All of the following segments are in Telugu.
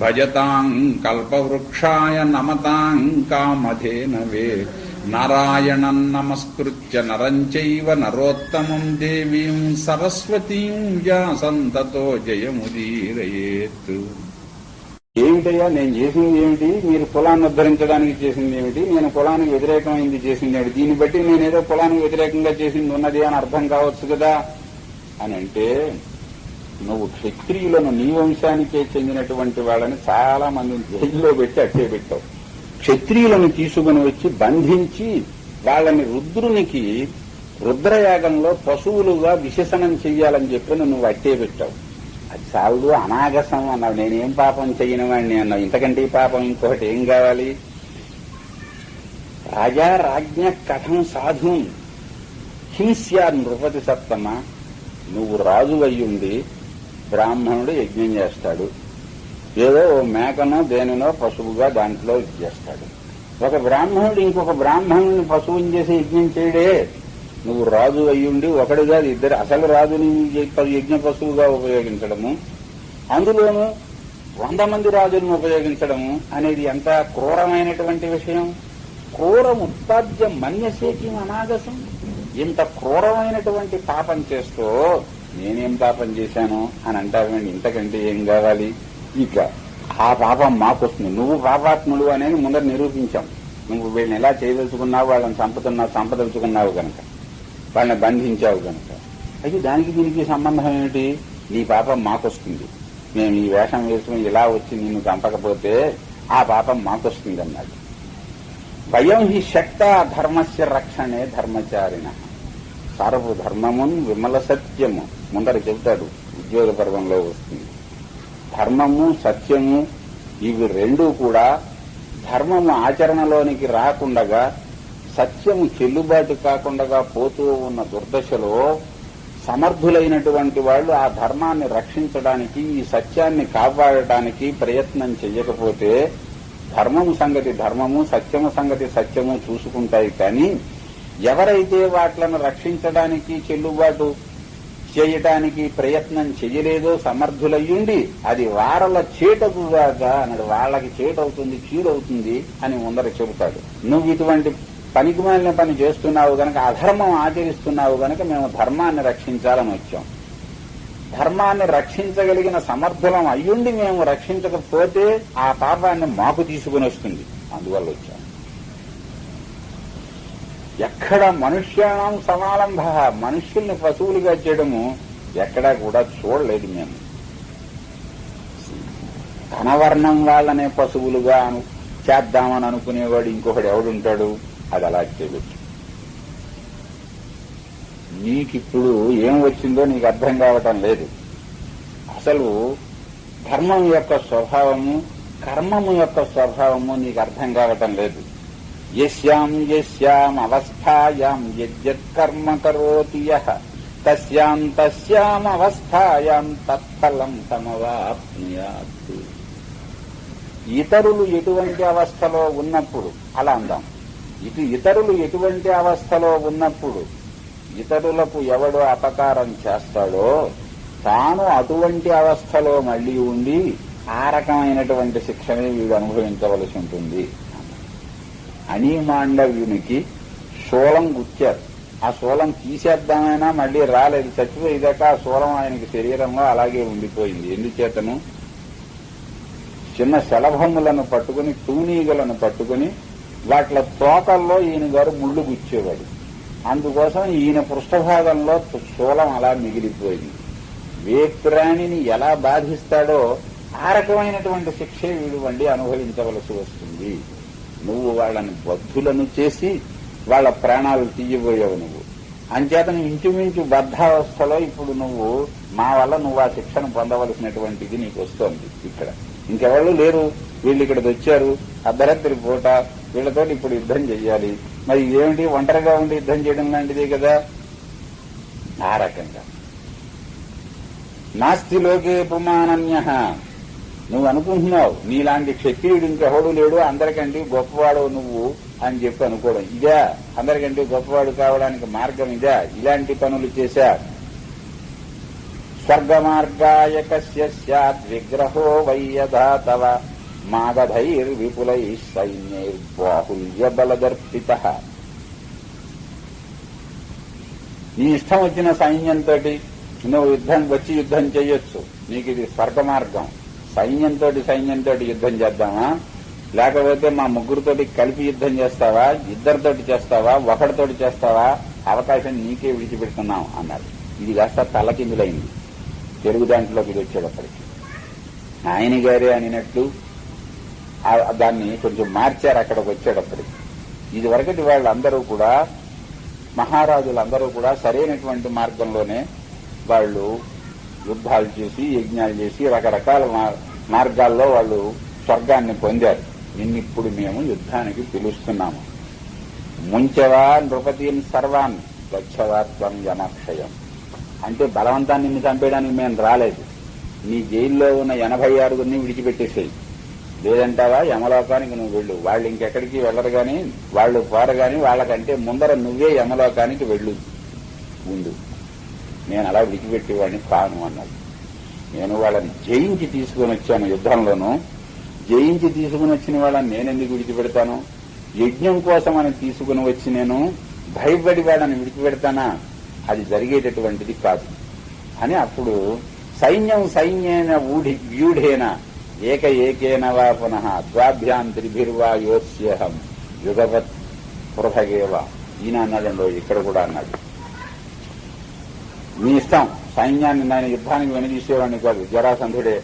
భజతాం కల్పవృక్షాయ నమతాం కామధేనవే నారాయణం నమస్కృత్య నరంచైవ నరోత్తమం దేవీం సరస్వతీం వ్యాసం జయముదీరయేత్ ఏమిటయ్యా నేను చేసింది ఏమిటి? మీరు కులాన్ని ఉద్ధరించడానికి చేసింది ఏమిటి? నేను కులానికి వ్యతిరేకమైంది చేసింది ఏమిటి? దీన్ని బట్టి నేనేదో కులానికి వ్యతిరేకంగా చేసింది ఉన్నది అని అర్థం కావచ్చు కదా? అని అంటే నువ్వు క్షత్రియులను నీ వంశానికే చెందినటువంటి వాళ్ళని చాలా మందిని జైల్లో పెట్టి అట్టే పెట్టావు. క్షత్రియులను తీసుకుని వచ్చి బంధించి వాళ్ళని రుద్రునికి రుద్రయాగంలో పశువులుగా విశేషణం చెయ్యాలని చెప్పి నువ్వు అట్టే పెట్టావు. అది చాలు అనాగసం అన్నావు. నేనేం పాపం చెయ్యని వాడిని అన్నావు. ఇంతకంటే పాపం ఇంకొకటి ఏం కావాలి? రాజా రాజ్ఞ కథం సాధుం. హింస్యా నృపతి సత్తమ నువ్వు రాజు అయ్యుండి బ్రాహ్మణుడు యజ్ఞం చేస్తాడు. ఏదో ఓ మేకనో దేనినో పశువుగా దాంట్లో ఇది చేస్తాడు ఒక బ్రాహ్మణుడు ఇంకొక బ్రాహ్మణుని పశువుని చేసి యజ్ఞం చేయడే. నువ్వు రాజు అయ్యుండి ఒకడుగా ఇద్దరు అసలు రాజుని యజ్ఞ పశువుగా ఉపయోగించడము అందులోనూ వంద మంది రాజులను ఉపయోగించడము అనేది ఎంత క్రూరమైనటువంటి విషయం. క్రూరం ఉత్పాద్యం మన్యసేకి అనాగసం. ఇంత క్రూరమైనటువంటి పాపం చేస్తూ నేనేం పాపం చేశాను అని అంటారండి ఇంతకంటే ఏం కావాలి? ఇక ఆ పాపం మాకొస్తుంది. నువ్వు పాపాత్ముడు అనేది ముందర నిరూపించాం. నువ్వు వీళ్ళని ఎలా చేయదలుచుకున్నావు? వాళ్ళని చంపుతున్నావు చంపదలుచుకున్నావు కనుక వాళ్ళని బంధించావు కనుక అయితే దానికి దీనికి సంబంధం ఏమిటి? నీ పాపం మాకొస్తుంది. మేము ఈ వేషం వేసుకుని ఇలా వచ్చి నిన్ను చంపకపోతే ఆ పాపం మాకొస్తుంది అన్నాడు భయం హి శక్త ధర్మస్య రక్షణే ధర్మచారిణ. సర్వధర్మమున్ విమల సత్యము. ముందర చెబుతాడు ఉద్యోగ పర్వంలో వస్తుంది. ధర్మము సత్యము ఇవి రెండూ కూడా ధర్మము ఆచరణలోనికి రాకుండగా సత్యము చెల్లుబాటు కాకుండా పోతూ ఉన్న దుర్దశలో సమర్థులైనటువంటి వాళ్ళు ఆ ధర్మాన్ని రక్షించడానికి ఈ సత్యాన్ని కాపాడటానికి ప్రయత్నం చెయ్యకపోతే ధర్మము సంగతి ధర్మము సత్యము సంగతి సత్యము చూసుకుంటాయి కానీ ఎవరైతే వాట్లను రక్షించడానికి చెల్లుబాటు చేయటానికి ప్రయత్నం చేయలేదో సమర్థులయ్యుండి అది వారల చేటకుగాక అన్నాడు. వాళ్ళకి చేటవుతుంది చీడవుతుంది అని ముందర చెబుతాడు. నువ్వు ఇటువంటి పనికి మాలిన పని చేస్తున్నావు గనక అధర్మం ఆచరిస్తున్నావు గనక మేము ధర్మాన్ని రక్షించాలని వచ్చాం. ధర్మాన్ని రక్షించగలిగిన సమర్థులం అయ్యుండి మేము రక్షించకపోతే ఆ పాపాన్ని మాకు తీసుకుని వస్తుంది. అందువల్ల వచ్చాం. ఎక్కడ మనుష్యానం సమాలంభ? మనుష్యుల్ని పశువులుగా చేయడము ఎక్కడా కూడా చూడలేదు మేము. ధనవర్ణం వాళ్ళనే పశువులుగా చేద్దామని అనుకునేవాడు ఇంకొకడు ఎవడుంటాడు? అది అలా చేయవచ్చు నీకిప్పుడు ఏం వచ్చిందో నీకు అర్థం కావటం లేదు. అసలు ధర్మం యొక్క స్వభావము కర్మము యొక్క స్వభావము నీకు అర్థం కావటం లేదు. యస్యాం యస్యాం అవస్థాయాం యజ్జత్ కర్మ కరోతి యః. తస్యాం తస్యాం అవస్థాయాం తత్ఫలం సమవాప్నుయాత్. ఇతరులు ఎటువంటి అవస్థలో ఉన్నప్పుడు అలా అందాం. ఇటు ఇతరులు ఎటువంటి అవస్థలో ఉన్నప్పుడు ఇతరులకు ఎవడు అపకారం చేస్తాడో తాను అటువంటి అవస్థలో మళ్ళీ ఉండి ఆ రకమైనటువంటి శిక్షనే వీడు అనుభవించవలసి ఉంటుంది. అనీమాండవ్యునికి శూలం గుచ్చారు. ఆ శూలం తీసేద్దామైనా మళ్ళీ రాలేదు. చచ్చిపోయేదాకా ఆ శూలం ఆయనకి శరీరంలో అలాగే ఉండిపోయింది. ఎందుచేతను? చిన్న శలభములను పట్టుకుని తూనీగలను పట్టుకుని వాట్ల తోకల్లో ఈయన గారు ముళ్ళు గుచ్చేవాడు. అందుకోసం ఈయన పృష్ఠభాగంలో శూలం అలా మిగిలిపోయింది. వేప్రాణిని ఎలా బాధిస్తాడో ఆ రకమైనటువంటి శిక్షే వీడు వండి అనుభవించవలసి వస్తుంది. నువ్వు వాళ్ళని బద్ధులను చేసి వాళ్ళ ప్రాణాలు తీయబోయావు నువ్వు. అంచేతను ఇంచుమించు బద్ధావస్థలో ఇప్పుడు నువ్వు మా వల్ల నువ్వు ఆ శిక్షను పొందవలసినటువంటిది నీకు వస్తోంది ఇక్కడ. ఇంకెవళ్ళు లేరు. వీళ్ళు ఇక్కడికి వచ్చారు. అర్ధరాత్రి పూట వీళ్ళతో ఇప్పుడు యుద్ధం చెయ్యాలి. మరి ఇదేమిటి ఒంటరిగా ఉండి యుద్ధం చేయడం లాంటిదే కదా? ఆ రకంగా. నాస్తి లోకే పుమానన్య నువ్వు అనుకుంటున్నావు నీలాంటి క్షత్రియుడు ఇంకెవడు లేడు అందరికంటే గొప్పవాడు నువ్వు అని చెప్పి అనుకోవడం. ఇదా అందరికంటే గొప్పవాడు కావడానికి మార్గం ఇదా? ఇలాంటి పనులు చేశా స్వర్గ మార్గాయ కస్య విగ్రహో వయ్యదా తవ మాగధైర్ విపులై సైన్యైర్ బాహుల్య బలదర్పిత. నీ ఇష్టం వచ్చిన సైన్యంతో నువ్వు యుద్ధం వచ్చి యుద్ధం చేయొచ్చు. నీకు ఇది స్వర్గ మార్గం సైన్యంతో సైన్యంతో యుద్ధం చేద్దామా? లేకపోతే మా ముగ్గురితోటి కలిపి యుద్ధం చేస్తావా? ఇద్దరితోటి చేస్తావా? ఒకటితోటి చేస్తావా? అవకాశం నీకే విడిచిపెడుతున్నాం అన్నారు. ఇది కాస్త తలకిందులైంది. తెలుగు దాంట్లోకి ఇది వచ్చేటప్పటికి. ఆయన గారే అనినట్లు దాన్ని కొంచెం మార్చారు అక్కడికి వచ్చేటప్పటికి. ఇది వరకటి వాళ్ళందరూ కూడా మహారాజులందరూ కూడా సరైనటువంటి మార్గంలోనే వాళ్ళు యుద్ధాలు చేసి యజ్ఞాలు చేసి రకరకాల మా- మార్గాల్లో వాళ్ళు స్వర్గాన్ని పొందారు. నిన్నిప్పుడు మేము యుద్ధానికి పిలుస్తున్నాము. ముంచవా నృపతిని సర్వాన్ గచ్చవాత్వం యమక్షయం. అంటే బలవంతాన్ని నిన్ను చంపేయడానికి మేము రాలేదు. నీ జైల్లో ఉన్న ఎనభై ఆరుగురిని విడిచిపెట్టేసేయి. లేదంటావా? యమలోకానికి నువ్వు వెళ్ళు. వాళ్ళు ఇంకెక్కడికి వెళ్ళరు కానీ వాళ్ళు పోరు వాళ్ళకంటే ముందర నువ్వే యమలోకానికి వెళ్ళు. ముందు నేను అలా విడిచిపెట్టేవాడిని కాను అన్నాడు. నేను వాళ్ళని జయించి తీసుకుని వచ్చాను యుద్ధంలోనూ. జయించి తీసుకుని వచ్చిన వాళ్ళని నేనెందుకు విడిచిపెడతాను? యజ్ఞం కోసం అని తీసుకుని వచ్చి నేను భయపడి వాళ్ళని విడిచిపెడతానా? అది జరిగేటటువంటిది కాదు. అని అప్పుడు సైన్యం సైన్యేన ఊఢి వ్యూఢేన ఏక ఏకేన వా పునః ద్వాభ్యాం త్రిభిర్వా యోత్స్యహం యుగవత్ పృథగేవ ఈయన అన్నాడు ఇక్కడ కూడా అన్నాడు. మీ ఇష్టం. సైన్యాన్ని నేను యుద్ధానికి వెనుదీసేవాడిని కాదు. జరాసంధుడే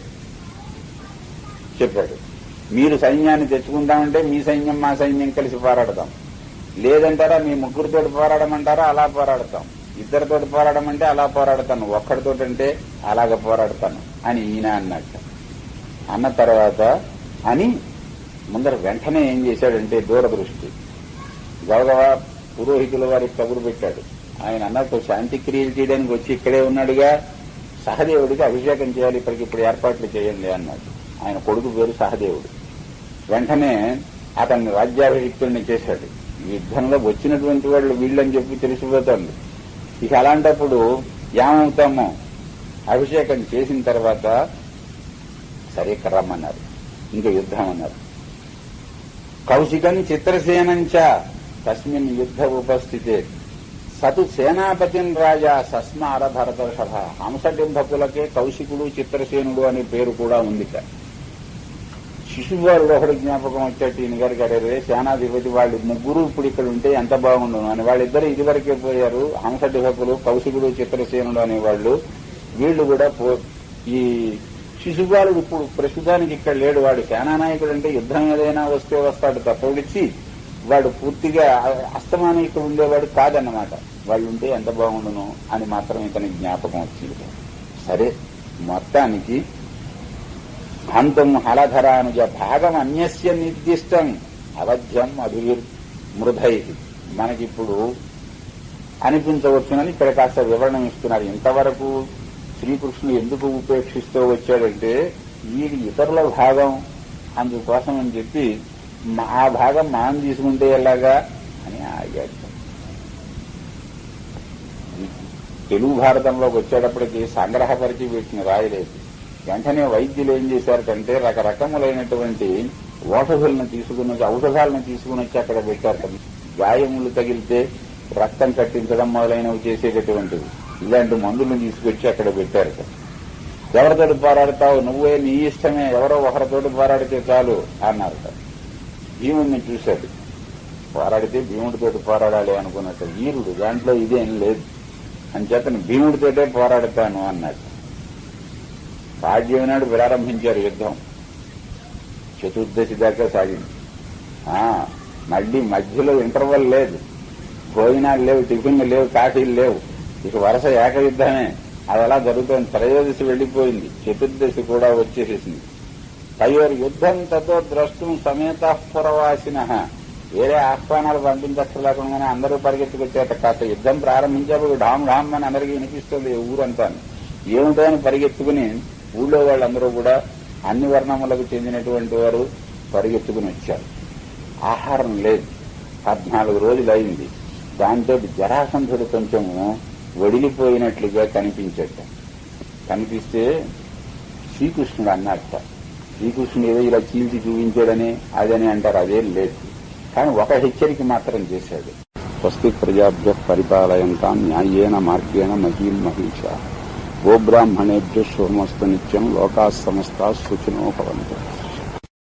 చెప్పాడు. మీరు సైన్యాన్ని తెచ్చుకుంటామంటే మీ సైన్యం మా సైన్యం కలిసి పోరాడదాం లేదంటారా మీ ముగ్గురితో పోరాడమంటారా అలా పోరాడతాం. ఇద్దరితో పోరాడమంటే అలా పోరాడతాను. ఒక్కడితోటంటే అలాగ పోరాడతాను అని ఈయన అన్నట్టు అన్న తర్వాత అని ముందర వెంటనే ఏం చేశాడంటే దూరదృష్టి. గౌరవ పురోహితుల వారికి కబురు పెట్టాడు. ఆయన అన్నట్టు శాంతి క్రియలు చేయడానికి వచ్చి ఇక్కడే ఉన్నాడుగా. సహదేవుడికి అభిషేకం చేయాలి ఇప్పటికి ఇప్పుడు ఏర్పాట్లు చేయండి అన్నాడు. ఆయన కొడుకు పేరు సహదేవుడు. వెంటనే అతన్ని రాజ్యాభిషిక్తుడిని చేశాడు. యుద్ధంలో వచ్చినటువంటి వాళ్ళు వీళ్ళని చెప్పి తెలిసిపోతుంది. ఇక అలాంటప్పుడు ఏమవుతామో? అభిషేకం చేసిన తర్వాత సరే ఇక్కడ రమ్మన్నారు. ఇంకా యుద్ధం అన్నారు. కౌశికం చిత్రసేనంచ తస్మిన్ యుద్ధ ఉపస్థితే. సతు సేనాపతిం రాజా సస్మార భరతర్షభ. హంసడింభకులకే కౌశికుడు చిత్రసేనుడు అనే పేరు కూడా ఉంది ఇక్కడ. శిశువారుడు ఒకటి జ్ఞాపకం వచ్చేట్టు ఈయన గారికి అరే సేనాధిపతి వాళ్ళు ముగ్గురు ఇప్పుడు ఇక్కడ ఉంటే ఎంత బాగుండును అని. వాళ్ళిద్దరు ఇదివరకే పోయారు. హంసడిభకులు కౌశికుడు చిత్రసేనుడు అనేవాళ్ళు. వీళ్ళు కూడా పో ఈ శిశుపాలుడు ఇప్పుడు ప్రస్తుతానికి ఇక్కడ లేడు. వాడు సేనానాయకుడు అంటే యుద్ధం ఏదైనా వస్తే వస్తాడు. తప్పడిచి వాడు పూర్తిగా అస్తమానం ఉండేవాడు కాదన్నమాట. వాళ్ళు ఉంటే ఎంత బాగుండును? అని మాత్రం ఇతని జ్ఞాపకం వచ్చింది. సరే మొత్తానికి హంతం హలధరానుజ భాగం అన్యస్య నిర్దిష్టం అవధ్యం అభివృ మృధై. మనకిప్పుడు అనిపించవచ్చునని ఇక్కడ కాస్త వివరణ ఇస్తున్నారు. ఇంతవరకు శ్రీకృష్ణుడు ఎందుకు ఉపేక్షిస్తూ వచ్చాడంటే వీడి ఇతరుల భాగం అందుకోసం అని చెప్పి ఆ భాగం మనం తీసుకుంటే ఎలాగా అని ఆగాడు తెలుగు భారతంలోకి వచ్చేటప్పటికి సంగ్రహపరిచి వీటిని రాయలేదు. వెంటనే వైద్యులు ఏం చేశారంటే రకరకములైనటువంటి ఓషధులను తీసుకుని వచ్చి ఔషధాలను తీసుకుని వచ్చి అక్కడ పెట్టారు గాయములు తగిలితే రక్తం కట్టించడం మొదలైనవి చేసేటటువంటివి. ఇలాంటి మందులను తీసుకొచ్చి అక్కడ పెట్టారు కదా. ఎవరితోటి పోరాడతావు? నువ్వే నీ ఇష్టమే. ఎవరో ఒకరితోటి పోరాడితే చాలు అన్నారు కదా. భీముడిని చూశాడు. పోరాడితే భీముడితోటి పోరాడాలి అనుకున్నట్టు వీరుడు దాంట్లో ఇదేం లేదు. అని చేతను భీముడితోటే పోరాడతాను అన్నాడు. పాడ్యం నాడు ప్రారంభించారు యుద్ధం. చతుర్దశి దాకా సాగింది. ఆ, మళ్ళీ మధ్యలో ఇంటర్వల్ లేదు. భోజనాలు లేవు టిఫిన్లు లేవు కాఫీలు లేవు. ఇక వరుస ఏకయుద్ధమే. అది అలా జరుగుతుంది. త్రయోదశి వెళ్ళిపోయింది చతుర్దశి కూడా వచ్చేసేసింది. తయోర్ యుద్ధం తతో ద్రష్టం సమేత పురవాసిన. వేరే ఆహ్వానాలు పంపించక్కర్లేకుండానే అందరూ పరిగెత్తుకొచ్చేట కాస్త యుద్ధం ప్రారంభించేప్పుడు ఢామ్ ఢామ్ అని అందరికీ వినిపిస్తుంది ఊరంతా. ఏమిటో అని పరిగెత్తుకుని ఊళ్ళో వాళ్ళందరూ కూడా అన్ని వర్ణములకు చెందినటువంటి వారు పరిగెత్తుకుని వచ్చారు. ఆహారం లేదు. పద్నాలుగు రోజులు అయింది. దాంతో జరాసంధుడు కొంచెము వడిలిపోయినట్లుగా కనిపించట. కనిపిస్తే శ్రీకృష్ణుడు అన్నట్ట శ్రీకృష్ణుడు ఏదో ఇలా చీల్చి చూపించాడని అదని అంటారు. అదేం లేదు. కానీ ఒక హెచ్చరిక మాత్రం చేశాడు. స్వస్తి ప్రజాభ్య పరిపాలయంతా న్యాయేన మార్గేణ మహీం మహిష గోబ్రాహ్మణేభ్య శోమస్తు నిత్యం లోకా సమస్త సుఖినో భవంతు.